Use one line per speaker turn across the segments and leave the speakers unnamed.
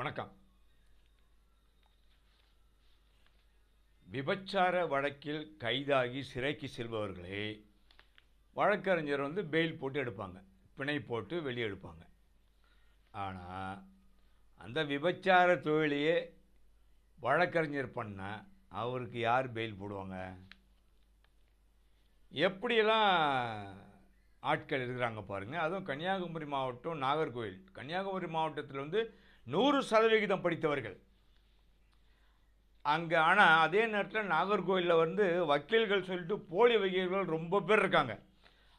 வணக்கம். விபச்சார வழக்கில் கைதாகி சிறைக்கு செல்பவர்களை வழக்கறிஞர் வந்து பெயில் போட்டு எடுப்பாங்க. பிணை போட்டு வெளியே எடுப்பாங்க. ஆனால் அந்த விபச்சார தொழிலையே வழக்கறிஞர் பண்ண அவருக்கு யார் பெயில் போடுவாங்க? எப்படியெல்லாம் ஆட்கள் இருக்கிறாங்க பாருங்கள் அதுவும் கன்னியாகுமரி மாவட்டம் நாகர்கோவில். கன்னியாகுமரி மாவட்டத்தில் வந்து நூறு சதவிகிதம் படித்தவர்கள். அங்கே ஆனால் அதே நேரத்தில் நாகர்கோவிலில் வந்து வக்கீல்கள் சொல்லிட்டு போலி வக்கீல்கள் ரொம்ப பேர் இருக்காங்க.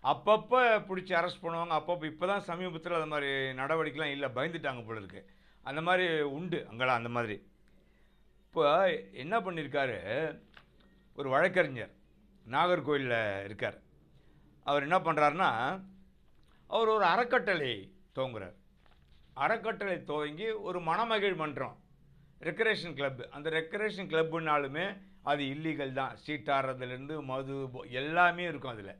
அப்பப்போ பிடிச்சி அரெஸ்ட் பண்ணுவாங்க. அப்பப்போ இப்போ தான் சமீபத்தில் அந்த மாதிரி நடவடிக்கைலாம் இல்லை பயந்துட்டாங்க போல இருக்கு. அந்த மாதிரி உண்டு அங்கெல்லாம் அந்த மாதிரி. இப்போ என்ன பண்ணியிருக்காரு ஒரு வழக்கறிஞர் நாகர்கோவிலில் இருக்கார். அவர் என்ன பண்ணுறாருன்னா அவர் ஒரு அறக்கட்டளை தோங்குறார். அறக்கட்டளை துவங்கி ஒரு மணமகிழ் மன்றம். ரெக்ரேஷன் கிளப் அந்த ரெக்ரேஷன் கிளப்புனாலுமே அது இல்லீகல் தான். சீட்டாடுறதுலேருந்து மது எல்லாமே இருக்கும் அதில்.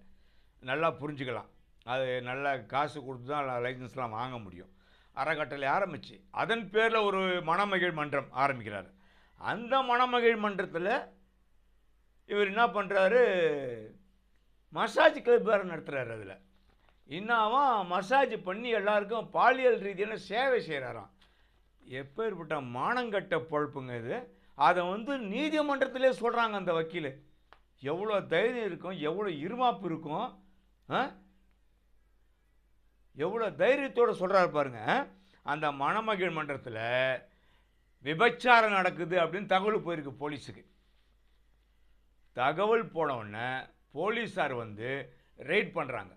நல்லா புரிஞ்சுக்கலாம். அது நல்ல காசு கொடுத்து தான் லைசன்ஸ்லாம் வாங்க முடியும். அறக்கட்டளை ஆரம்பித்து அதன் பேரில் ஒரு மணமகிழ் மன்றம் ஆரம்பிக்கிறார். அந்த மணமகிழ் மன்றத்தில் இவர் என்ன பண்ணுறாரு மசாஜ் கிளப் வேறு நடத்துகிறார் அதில். இன்னாவும் மசாஜ் பண்ணி எல்லாருக்கும் பாலியல் ரீதியான சேவை செய்கிறாராம் எப்பேற்பட்ட மானங்கட்ட பொழப்புங்க இது. அதை வந்து நீதிமன்றத்திலே சொல்கிறாங்க அந்த வக்கீல். எவ்வளோ தைரியம் இருக்கும் எவ்வளோ இருமாப்பு இருக்கும் எவ்வளோ தைரியத்தோடு சொல்கிறாரு பாருங்க. அந்த மணமகிழ் மன்றத்தில் விபச்சாரம் நடக்குது அப்படின்னு தகவல் போயிருக்கு போலீஸுக்கு. தகவல் போன உடனே போலீஸார் வந்து ரெய்ட் பண்ணுறாங்க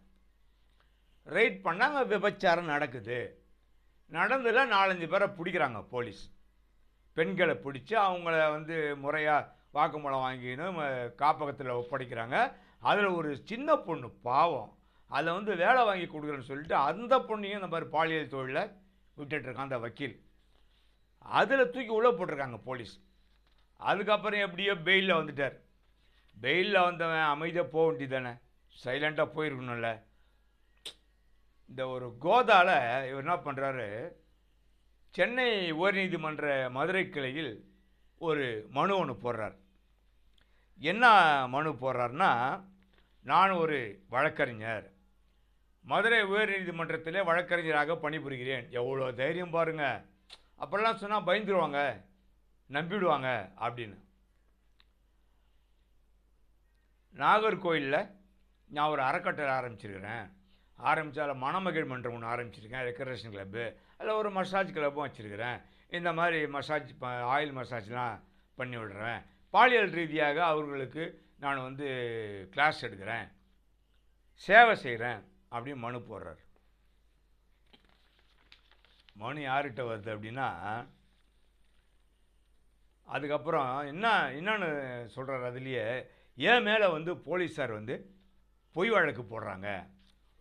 ரைட் பண்ணாங்க விபச்சாரம் நடக்குது. நடந்ததில் நாலஞ்சு பேரை பிடிக்கிறாங்க போலீஸ் பெண்களை பிடிச்சி அவங்கள வந்து முறையாக வாக்குமூலம் வாங்கின்னு காப்பகத்தில் ஒப்படைக்கிறாங்க. அதில் ஒரு சின்ன பொண்ணு பாவம். அதை வந்து வேலை வாங்கி கொடுக்குறேன்னு சொல்லிட்டு அந்த பொண்ணையும் இந்த மாதிரி பாலியல் தொழிலை விட்டுட்ருக்கான் அந்த வக்கீல். அதில் தூக்கி உள்ளே போட்டிருக்காங்க போலீஸ் அதுக்கப்புறம் எப்படியோ பெயிலில் வந்துட்டார். பெயிலில் வந்தவன் அமைதியாக போக வேண்டியதானே சைலண்ட்டாக போயிருக்கணும்ல. இந்த ஒரு கோதால இவர் என்ன பண்ணுறாரு சென்னை உயர்நீதிமன்ற மதுரை கிளையில் ஒரு மனு ஒன்று போடுறார். என்ன மனு போடுறாருன்னா நான் ஒரு வழக்கறிஞர். மதுரை உயர்நீதிமன்றத்தில் வழக்கறிஞராக பணிபுரிகிறேன். எவ்வளோ தைரியம் பாருங்கள் அப்போல்லாம் சொன்னால் பயந்துருவாங்க. நம்பிடுவாங்க அப்படின்னு. நாகர்கோயிலில் நான் ஒரு அறக்கட்டளை ஆரம்பிச்சிருக்கிறேன். ஆரம்பித்தால மணமகிழ் மன்றம் ஒன்று ஆரம்பிச்சிருக்கேன். ரெக்கரேஷன் கிளப்பு அதில் ஒரு மசாஜ் கிளப்பும் வச்சுருக்கிறேன். இந்த மாதிரி மசாஜ் ஆயில் மசாஜ்லாம் பண்ணி விடுறேன். பாலியல் ரீதியாக அவர்களுக்கு நான் வந்து கிளாஸ் எடுக்கிறேன். சேவை செய்கிறேன் அப்படின்னு மனு போடுறார். மனு யார்கிட்ட வருது அப்படின்னா அதுக்கப்புறம் என்ன என்னன்னு சொல்கிறார் அதுலேயே ஏன் மேலே வந்து போலீஸார் வந்து பொய் வழக்கு போடுறாங்க.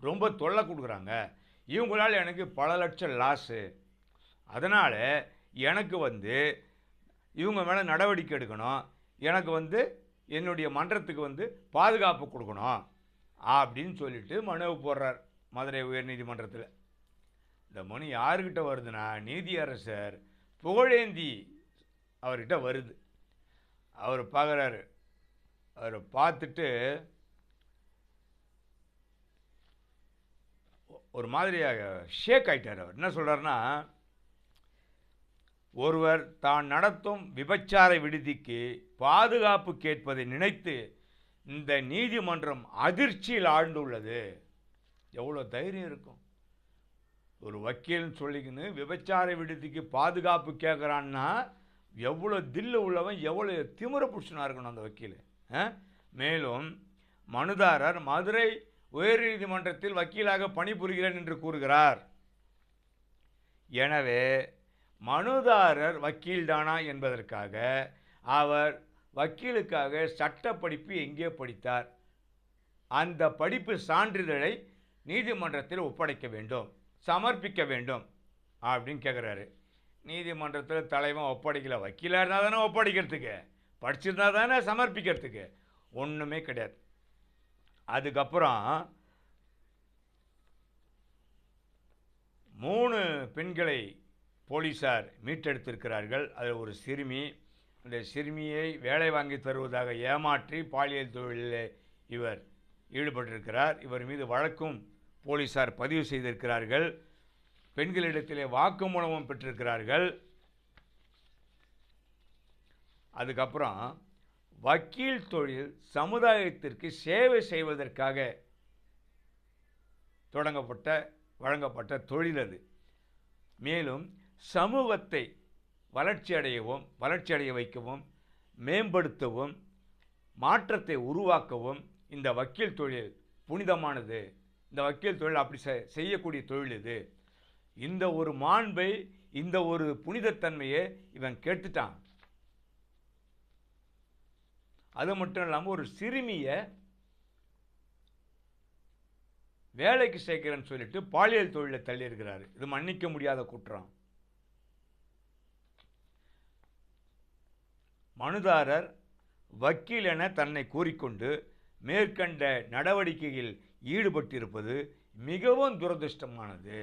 ரொம்ப தொல்லை கொடுக்குறாங்க. இவங்களால எனக்கு பல லட்சம் லாஸு அதனால் எனக்கு வந்து இவங்க மேலே நடவடிக்கை எடுக்கணும். எனக்கு வந்து என்னுடைய மன்றத்துக்கு வந்து பாதுகாப்பு கொடுக்கணும் அப்படின்னு சொல்லிட்டு மனுவை போடுறார் மதுரை உயர்நீதிமன்றத்தில் இந்த மனு யாருக்கிட்ட வருதுன்னா நீதியரசர் புகழேந்தி அவர்கிட்ட வருது. அவர் பார்க்குறாரு அவர் பார்த்துட்டு ஒரு மாதிரியாக ஷேக் ஆயிட்டார் அவர். என்ன சொல்கிறாருன்னா ஒருவர் தான் நடத்தும் விபச்சார விடுதிக்கு பாதுகாப்பு கேட்பதை நினைத்து இந்த நீதிமன்றம் அதிர்ச்சியில் ஆழ்ந்துள்ளது. எவ்வளோ தைரியம் இருக்கும். ஒரு வக்கீல்னு சொல்லிக்கின்னு விபச்சார விடுதிக்கு பாதுகாப்பு கேட்குறான்னா எவ்வளோ தில்லு உள்ளவன் எவ்வளோ திமிர புருஷனாக இருக்கணும் அந்த வக்கீல். ஆ? மேலும் மனுதாரர் மதுரை உயர்நீதிமன்றத்தில் வக்கீலாக பணிபுரிகிறேன் என்று கூறுகிறார். எனவே மனுதாரர் வக்கீல்தானா என்பதற்காக அவர் வக்கீலுக்காக சட்ட படிப்பு எங்கே படித்தார்? அந்த படிப்பு சான்றிதழை நீதிமன்றத்தில் ஒப்படைக்க வேண்டும் சமர்ப்பிக்க வேண்டும் அப்படின்னு கேட்குறாரு நீதிமன்றத்தில் தலைவன் ஒப்படைக்கல வக்கீலாக இருந்தால் தானே ஒப்படைக்கிறதுக்கு படிச்சிருந்தா தானே சமர்ப்பிக்கிறதுக்கு ஒன்றுமே கிடையாது. அதுக்கப்புறம் மூணு பெண்களை போலீஸார் மீட்டெடுத்திருக்கிறார்கள். அதில் ஒரு சிறுமி. அந்த சிறுமியை வேலை வாங்கி தருவதாக ஏமாற்றி பாலியல் தொழிலில் இவர் ஈடுபட்டிருக்கிறார். இவர் மீது வழக்கும் போலீஸார் பதிவு செய்திருக்கிறார்கள். பெண்களிடத்திலே வாக்குமூலமும் பெற்றிருக்கிறார்கள். அதுக்கப்புறம் வக்கீல் தொழில் சமுதாயத்திற்கு சேவை செய்வதற்காக தொடங்கப்பட்ட வழங்கப்பட்ட தொழில் அது. மேலும் சமூகத்தை வளர்ச்சியடையவும் வளர்ச்சியடைய வைக்கவும் மேம்படுத்தவும் மாற்றத்தை உருவாக்கவும் இந்த வக்கீல் தொழில் புனிதமானது. இந்த வக்கீல் தொழில் அப்படி செ- செய்யக்கூடிய தொழில் இது. இந்த ஒரு மாண்பை இந்த ஒரு புனிதத்தன்மையை இவன் கெடுத்துட்டான் அது மட்டும் இல்லாமல் ஒரு சிறுமியை வேலைக்கு சேர்க்கிறேன்னு சொல்லிட்டு பாலியல் தொழிலை தள்ளியிருக்கிறாரு இது மன்னிக்க முடியாத குற்றம். மனுதாரர் வக்கீல் என தன்னை கூறிக்கொண்டு மேற்கண்ட நடவடிக்கையில் ஈடுபட்டிருப்பது மிகவும் துரதிர்ஷ்டமானது.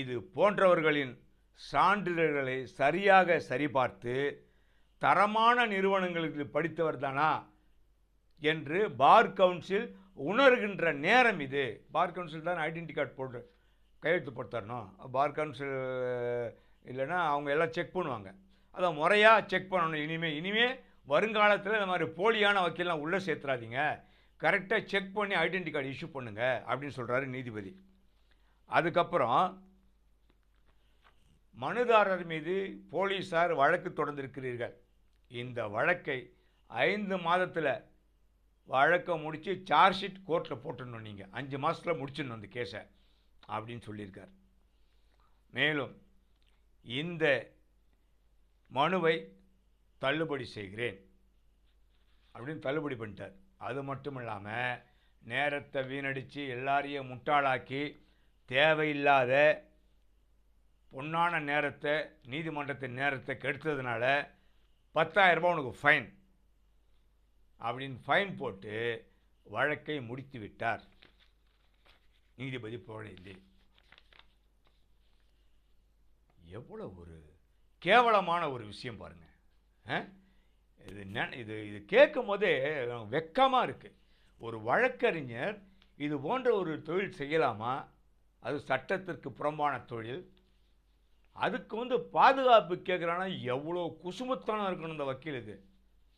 இது போன்றவர்களின் சான்றிதழ்களை சரியாக சரிபார்த்து தரமான நிறுவனங்களுக்கு படித்தவர் தானா என்று பார் கவுன்சில் உணர்கின்ற நேரம் இது. பார் கவுன்சில் தான் ஐடென்டி கார்டு போட்டு கையெழுத்து போட்டு தரணும் பார் கவுன்சில் இல்லைன்னா அவங்க எல்லாம் செக் பண்ணுவாங்க. அதை முறையாக செக் பண்ணணும். இனிமேல் இனிமேல் வருங்காலத்தில் இந்த மாதிரி போலியான வக்கீலாம் உள்ளே சேர்த்துறாதீங்க. கரெக்டாக செக் பண்ணி ஐடென்டி கார்டு இஷ்யூ பண்ணுங்கள் அப்படின்னு சொல்கிறாரு நீதிபதி. அதுக்கப்புறம் மனுதாரர் மீது போலீஸார் வழக்கு தொடர்ந்திருக்கிறீர்கள். இந்த வழக்கை ஐந்து மாதத்தில் வழக்கை முடித்து சார்ஜ் ஷீட் கோர்ட்டில் போட்டுடணும் நீங்கள் அஞ்சு மாதத்தில் முடிச்சிடணும் அந்த கேஸை அப்படின்னு சொல்லியிருக்கார். மேலும் இந்த மனுவை தள்ளுபடி செய்கிறேன் அப்படின்னு தள்ளுபடி பண்ணிட்டார். அது மட்டும் இல்லாமல் நேரத்தை வீணடித்து எல்லாரையும் முட்டாளாக்கி தேவையில்லாத பொன்னான நேரத்தை நீதிமன்றத்தின் நேரத்தை கெடுத்ததுனால பத்தாயிரம் ரூபாய் உனக்கு ஃபைன் அப்படின்னு ஃபைன் போட்டு வழக்கை முடித்து விட்டார். நீதிபதி புகழேந்தி எவ்வளோ ஒரு கேவலமான ஒரு விஷயம் பாருங்கள் ஆ? இது இது இது கேட்கும் போதே வெக்கமாக இருக்குது ஒரு வழக்கறிஞர் இது போன்ற ஒரு தொழில் செய்யலாமா? அது சட்டத்திற்கு புறம்பான தொழில். அதுக்கு வந்து பாதுகாப்பு கேட்குறான்னா எவ்வளோ குசுமத்தனம் இருக்கணும் இந்த வக்கீலுக்கு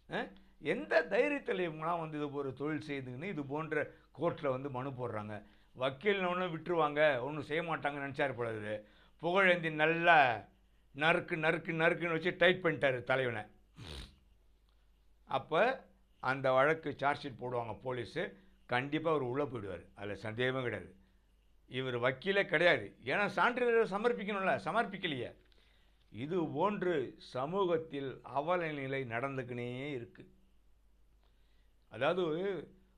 ஆ? எந்த தைரியத்தில் இவங்களாம் வந்து இது ஒரு தொழில் செய்துங்கன்னு இது போன்ற கோர்ட்டில் வந்து மனு போடுறாங்க. வக்கீல் ஒன்றும் விட்டுருவாங்க. ஒன்றும் செய்ய மாட்டாங்கன்னு நினச்சாரு போலது புகழேந்தி நல்லா நறுக்கு நறுக்கு நறுக்குன்னு வச்சு டைட் பண்ணிட்டார் தலைவனை. அப்போ அந்த வழக்கு சார்ஜ் ஷீட் போடுவாங்க போலீஸு. கண்டிப்பாக அவர் உள்ளே போயிடுவார். அதில் சந்தேகமே கிடையாது. இவர் வக்கீலே கிடையாது. ஏன்னா சான்றிதழ் சமர்ப்பிக்கணும்ல சமர்ப்பிக்கலையே. இது போன்று சமூகத்தில் அவல நிலை நடந்துக்கினே இருக்குது அதாவது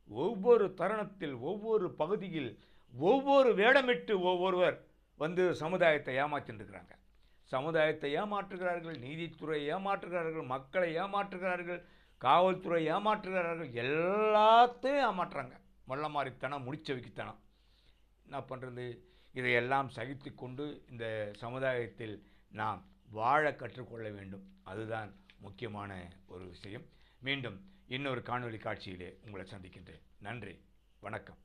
ஒவ்வொரு தருணத்தில் ஒவ்வொரு பகுதியில் ஒவ்வொரு வேடமிட்டு ஒவ்வொருவர் வந்து சமுதாயத்தை ஏமாற்றிட்டு இருக்கிறாங்க சமுதாயத்தை ஏமாற்றுகிறார்கள் நீதித்துறை ஏமாற்றுகிறார்கள் மக்களை ஏமாற்றுகிறார்கள் காவல்துறை ஏமாற்றுகிறார்கள் எல்லாத்தையும் ஏமாற்றுறாங்க. மொள்ளமாரித்தனம் முடிச்ச வைக்கித்தனம். என்ன பண்ணுறது இதையெல்லாம் சகித்து கொண்டு இந்த சமுதாயத்தில் நாம் வாழ கற்றுக்கொள்ள வேண்டும். அதுதான் முக்கியமான ஒரு விஷயம். மீண்டும் இன்னொரு காணொலி காட்சியிலே உங்களை சந்திக்கின்றேன். நன்றி. வணக்கம்.